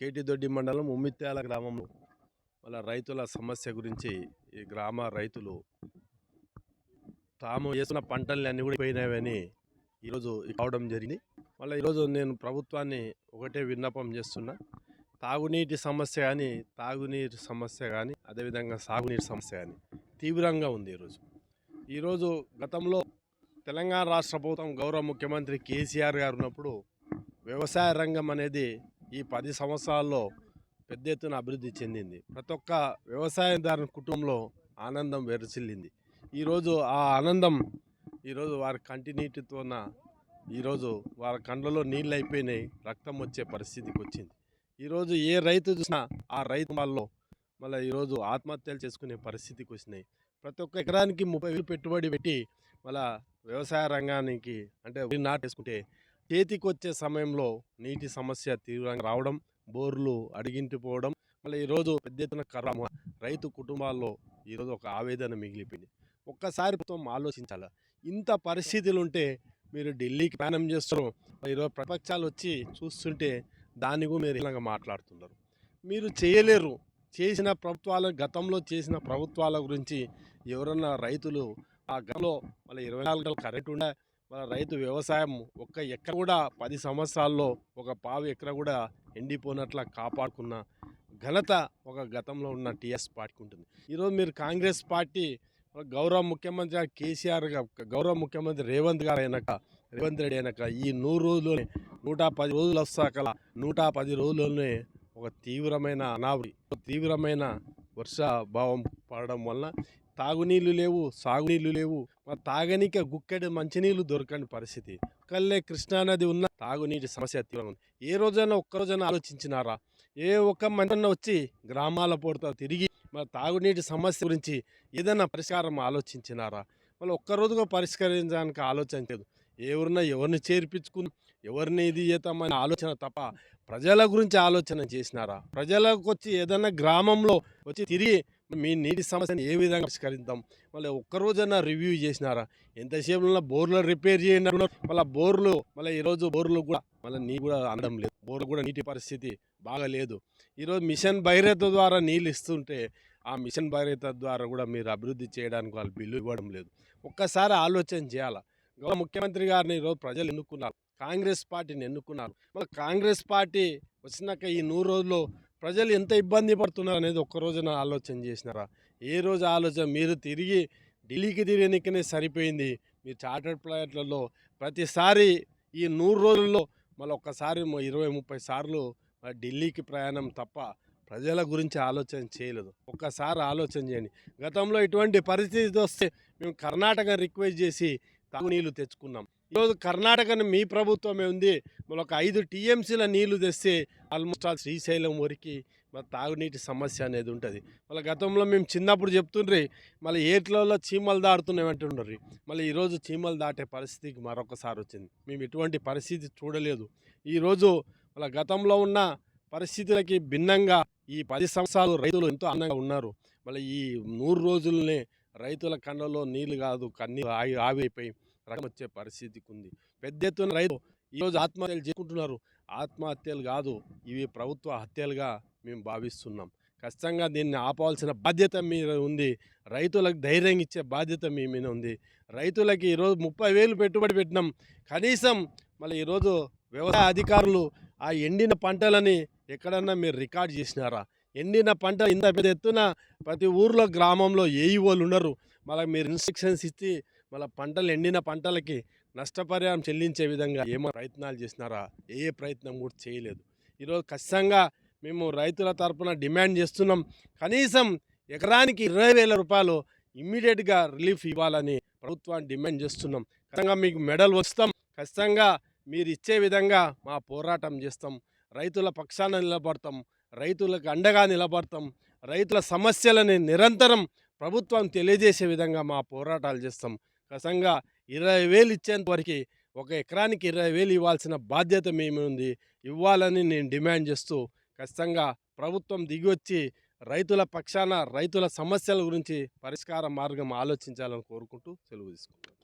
కేటిదొడ్డి మండలం ఉమ్మిత్యాల గ్రామంలో వాళ్ళ రైతుల సమస్య గురించి ఈ గ్రామ రైతులు తాము వేసిన పంటల్ని అన్నీ కూడా పోయినాయని ఈరోజు కావడం జరిగింది. మళ్ళీ ఈరోజు నేను ప్రభుత్వాన్ని ఒకటే విన్నపం చేస్తున్నా. తాగునీటి సమస్య కానీ తాగునీటి సమస్య కానీ అదేవిధంగా సాగునీటి సమస్య కానీ తీవ్రంగా ఉంది ఈరోజు. ఈరోజు గతంలో తెలంగాణ రాష్ట్ర ప్రభుత్వం గౌరవ ముఖ్యమంత్రి కేసీఆర్ గారు ఉన్నప్పుడు వ్యవసాయ రంగం అనేది ఈ పది సంవత్సరాల్లో పెద్ద ఎత్తున అభివృద్ధి చెందింది. ప్రతి ఒక్క వ్యవసాయదారు కుటుంబంలో ఆనందం వెరసిల్లింది ఈరోజు ఆ ఆనందం ఈరోజు వారి కంటినీటితోన ఈరోజు వారి కండ్లలో నీళ్ళు అయిపోయినాయి రక్తం వచ్చే పరిస్థితికి వచ్చింది. ఈరోజు ఏ రైతు చూసినా ఆ రైతు వాళ్ళలో మళ్ళీ ఈరోజు ఆత్మహత్యలు చేసుకునే పరిస్థితికి వచ్చినాయి. ప్రతి ఒక్క ఎకరానికి ముప్పై వేలు పెట్టుబడి పెట్టి మళ్ళీ వ్యవసాయ రంగానికి అంటే వరి నాటేసుకుంటే చేతికొచ్చే సమయంలో నీటి సమస్య తీవ్రంగా రావడం బోర్లు అడిగింటిపోవడం మళ్ళీ ఈరోజు పెద్ద ఎత్తున కరమ రైతు కుటుంబాల్లో ఈరోజు ఒక ఆవేదన మిగిలిపోయింది. ఒక్కసారి ప్రభుత్వం ఆలోచించాలి. ఇంత పరిస్థితులు ఉంటే మీరు ఢిల్లీకి ప్రయాణం చేస్తారు ఈరోజు ప్రపక్షాలు వచ్చి చూస్తుంటే దాని కూడా మీరు ఇలాగా మాట్లాడుతున్నారు. మీరు చేయలేరు. చేసిన ప్రభుత్వాల గతంలో చేసిన ప్రభుత్వాల గురించి ఎవరన్నా రైతులు ఆ గతంలో మళ్ళీ ఇరవై నాలుగు గంటలు కరెంట్ ఉండే మన రైతు వ్యవసాయం ఒక్క ఎక్కడ కూడా పది సంవత్సరాల్లో ఒక పావు ఎక్కడ కూడా ఎండిపోయినట్ల కాపాడుకున్న ఘనత ఒక గతంలో ఉన్న టీఎస్ పార్టీకి ఉంటుంది. ఈరోజు మీరు కాంగ్రెస్ పార్టీ గౌరవ ముఖ్యమంత్రి గారు కేసీఆర్ గౌరవ ముఖ్యమంత్రి రేవంత్ గారు అయినాక రేవంత్ రెడ్డి అయినాక ఈ నూరు రోజుల్లోనే నూట పది రోజులు వస్తాక నూట పది రోజుల్లోనే ఒక తీవ్రమైన అనావరి తీవ్రమైన వర్షాభావం పడడం వలన తాగునీళ్ళు లేవు సాగునీళ్ళు లేవు. మరి తాగనీక గుక్కెడు మంచినీళ్ళు దొరకని పరిస్థితి. కల్లే కృష్ణానది ఉన్న తాగునీటి సమస్య తీవ్రంగా ఉంది. ఏ రోజైనా ఒక్క రోజైనా ఆలోచించినారా? ఏ ఒక్క మనిషి వచ్చి గ్రామాల పూడతా తిరిగి మరి తాగునీటి సమస్య గురించి ఏదైనా పరిష్కారం ఆలోచించినారా? మళ్ళీ ఒక్కరోజుగా పరిష్కరించడానికి ఆలోచన లేదు. ఎవరిన ఎవరిని చేర్పించుకుని ఎవరిని ఇది చేద్దామనే ఆలోచన తప్ప ప్రజల గురించి ఆలోచన చేసినారా? ప్రజలకు వచ్చి ఏదైనా గ్రామంలో వచ్చి తిరిగి మీ నీటి సమస్యను ఏ విధంగా పరిష్కరిద్దాం? మళ్ళీ ఒక్కరోజైనా రివ్యూ చేసినారా? ఎంతసేపు బోర్లు రిపేర్ చేయడం. మళ్ళీ బోర్లు మళ్ళీ ఈరోజు బోర్లు కూడా మళ్ళీ నీరు కూడా అందడం లేదు. బోర్లు కూడా నీటి పరిస్థితి బాగాలేదు ఈరోజు మిషన్ భైరత ద్వారా నీళ్ళు ఇస్తుంటే ఆ మిషన్ భైరత ద్వారా కూడా మీరు అభివృద్ధి చేయడానికి వాళ్ళు బిల్లు ఇవ్వడం లేదు. ఒక్కసారి ఆలోచన చేయాలా? గౌరవ ముఖ్యమంత్రి గారిని ఈరోజు ప్రజలు ఎన్నుకున్నారు. కాంగ్రెస్ పార్టీని ఎన్నుకున్నారు. మరి కాంగ్రెస్ పార్టీ వచ్చినాక ఈ నూరు రోజుల్లో ప్రజలు ఎంత ఇబ్బంది పడుతున్నారు అనేది ఒక్క రోజున ఆలోచన చేసినారా? ఏ రోజు ఆలోచన? మీరు తిరిగి ఢిల్లీకి తిరిగినకనే సరిపోయింది. మీ చార్టర్డ్ ఫ్లైట్లలో ప్రతిసారి ఈ నూరు రోజుల్లో మళ్ళీ ఒక్కసారి ఇరవై ముప్పై సార్లు ఢిల్లీకి ప్రయాణం తప్ప ప్రజల గురించి ఆలోచన చేయలేదు. ఒక్కసారి ఆలోచన చేయండి. గతంలో ఇటువంటి పరిస్థితి వస్తే మేము కర్ణాటక రిక్వెస్ట్ చేసి తాగునీళ్ళు తెచ్చుకున్నాం. ఈరోజు కర్ణాటకను మీ ప్రభుత్వమే ఉంది. మళ్ళీ ఒక ఐదు టీఎంసీల నీళ్ళు తెస్తే ఆల్మోస్ట్ ఆల్ శ్రీశైలం వరకు మరి తాగునీటి సమస్య అనేది ఉంటుంది. మళ్ళీ గతంలో మేము చిన్నప్పుడు చెప్తుండ్రి మళ్ళీ ఏట్లలో చీమలు దాడుతున్నామంటుండ్రి మళ్ళీ ఈరోజు చీమలు దాటే పరిస్థితికి మరొకసారి వచ్చింది. మేము ఎటువంటి పరిస్థితి చూడలేదు. ఈరోజు మళ్ళీ గతంలో ఉన్న పరిస్థితులకి భిన్నంగా ఈ పది సంవత్సరాలు రైతులు ఎంతో అందంగా ఉన్నారు. మళ్ళీ ఈ నూరు రోజులనే రైతుల కళ్ళలో నీళ్ళు కాదు కన్నీ ఆవి ఆవిరిపోయి రకం వచ్చే పరిస్థితికి ఉంది పెద్ద ఎత్తున రైతు ఈరోజు ఆత్మహత్యలు చేసుకుంటున్నారు. ఆత్మహత్యలు కాదు ఇవి ప్రభుత్వ హత్యలుగా మేము భావిస్తున్నాం. ఖచ్చితంగా దీన్ని ఆపవలసిన బాధ్యత మీద ఉంది. రైతులకు ధైర్యం ఇచ్చే బాధ్యత మీ మీద ఉంది. రైతులకి ఈరోజు ముప్పై వేలు పెట్టుబడి పెట్టినాం. కనీసం మళ్ళీ ఈరోజు వ్యవసాయ అధికారులు ఆ ఎండిన పంటలని ఎక్కడన్నా మీరు రికార్డ్ చేసినారా? ఎండిన పంట ఇంత పెద్ద ఎత్తున ప్రతి ఊర్లో గ్రామంలో ఏఈఓలు ఉన్నారు మళ్ళీ మీరు ఇన్స్ట్రక్షన్స్ ఇచ్చి మళ్ళీ పంటలు ఎండిన పంటలకి నష్టపరిహారం చెల్లించే విధంగా ఏమో ప్రయత్నాలు చేసినారా? ఏ ప్రయత్నం కూడా చేయలేదు. ఈరోజు ఖచ్చితంగా మేము రైతుల తరఫున డిమాండ్ చేస్తున్నాం. కనీసం ఎకరానికి ఇరవై వేల రూపాయలు ఇమ్మీడియట్గా రిలీఫ్ ఇవ్వాలని ప్రభుత్వాన్ని డిమాండ్ చేస్తున్నాం. ఖచ్చితంగా మీకు మెడల్ వస్తాం. ఖచ్చితంగా మీరు ఇచ్చే విధంగా మా పోరాటం చేస్తాం. రైతుల పక్షాన నిలబడతాం. రైతులకు అండగా నిలబడతాం రైతుల సమస్యలని నిరంతరం ప్రభుత్వం తెలియజేసే విధంగా మా పోరాటాలు చేస్తాం. ఖచ్చితంగా ఇరవై వేలు ఇచ్చేంత వరకు ఒక ఎకరానికి ఇరవై వేలు ఇవ్వాల్సిన బాధ్యత మేము ఉంది ఇవ్వాలని నేను డిమాండ్ చేస్తూ ఖచ్చితంగా ప్రభుత్వం దిగివచ్చి రైతుల పక్షాన రైతుల సమస్యల గురించి పరిష్కార మార్గం ఆలోచించాలని కోరుకుంటూ సెలవు తీసుకుంటాను